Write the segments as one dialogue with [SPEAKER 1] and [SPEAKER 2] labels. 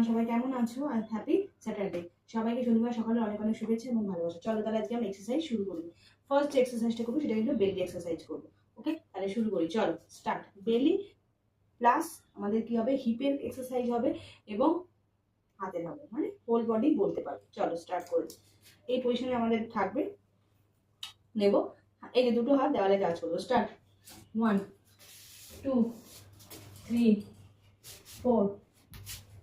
[SPEAKER 1] Everyone সবাই কেমন আছো? আর হ্যাপি স্যাটারডে সবাইকে শনিবার সকালে অনেক অনেক শুভেচ্ছা এবং ভালোবাসা। চলো তাহলে আজকে আমরা এক্সারসাইজ শুরু করি। ফার্স্ট এক্সারসাইজটা করব, সেটা কিন্তু বেলি এক্সারসাইজ করব। ওকে তাহলে শুরু করি। চলো স্টার্ট বেলি প্লাস আমাদের কি হবে? হিপের এক্সারসাইজ হবে এবং হাতের হবে। মানে হোল বডি বলতে পারব চলো স্টার্ট করি। এই পজিশনে আমাদের থাকবে। নেব। এই যে দুটো হাত, দেওয়ালে কাজ করব। Start one two three four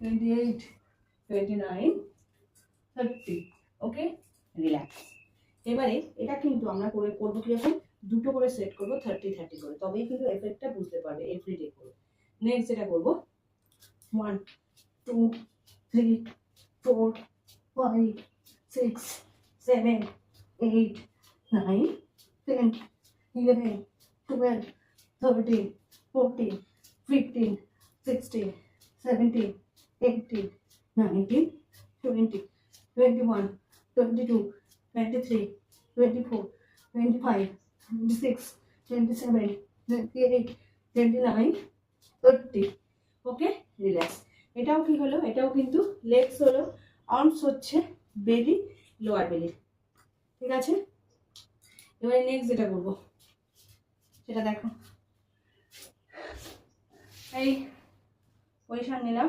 [SPEAKER 1] 28, 29, 30 okay relax এবারে এটা কিন্তু আমরা করে করব কীরকম দুটো করে সেট করব থার্টি থার্টি করে। তবেই কিন্তু এফেক্টটা বুঝতে পারবে এভরিডে করে। নেক্সট যেটা করব। One two three four five six seven eight nine ten eleven twelve thirteen fourteen fifteen sixteen seventeen 18, 19, 20, 21, 22, 23, 24, 25, 26, 27, 28, 29, 30 okay relax এটাও কি হলো? এটাও কিন্তু লেগস হলো আর্মস হচ্ছে বেলি লোয়ার বেলি ঠিক আছে? এবারে নেক্সট যেটা করব সেটা দেখো। এই পজিশন নিলাম।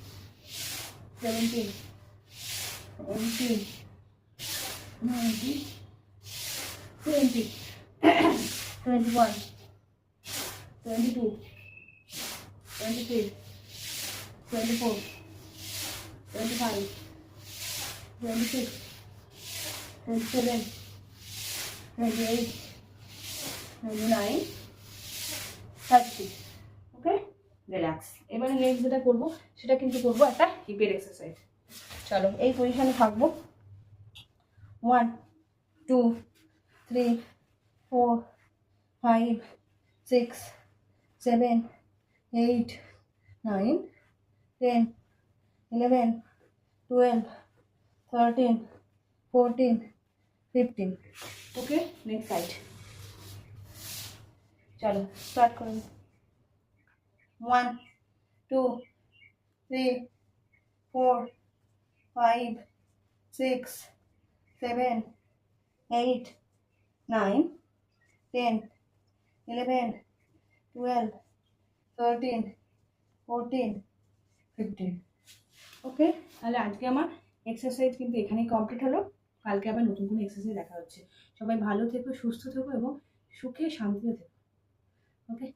[SPEAKER 1] seventeen, eighteen, nineteen, twenty, twenty-one, twenty-two, twenty-three, twenty-four, twenty-five, twenty-six, twenty-seven, twenty-eight, twenty-nine, thirty. Relax এবারে নেক্সট যেটা করব, সেটা কিন্তু করব একটা হিপের এক্সারসাইজ চলো, এই পজিশনে থাকব। One two three four five six seven eight nine ten eleven twelve thirteen fourteen fifteen okay next side চলো স্টার্ট করুন। One, two, three, four, five, six, seven, eight, nine, ten, eleven, twelve, thirteen, fourteen, fifteen. Okay তাহলে আজকে আমার exercise কিন্তু এখানেই complete হলো। কালকে আবার নতুন কোনো এক্সারসাইজ দেখা হচ্ছে। সবাই ভালো থেকো সুস্থ থেকো এবং সুখে শান্তিতে থেকো। ওকে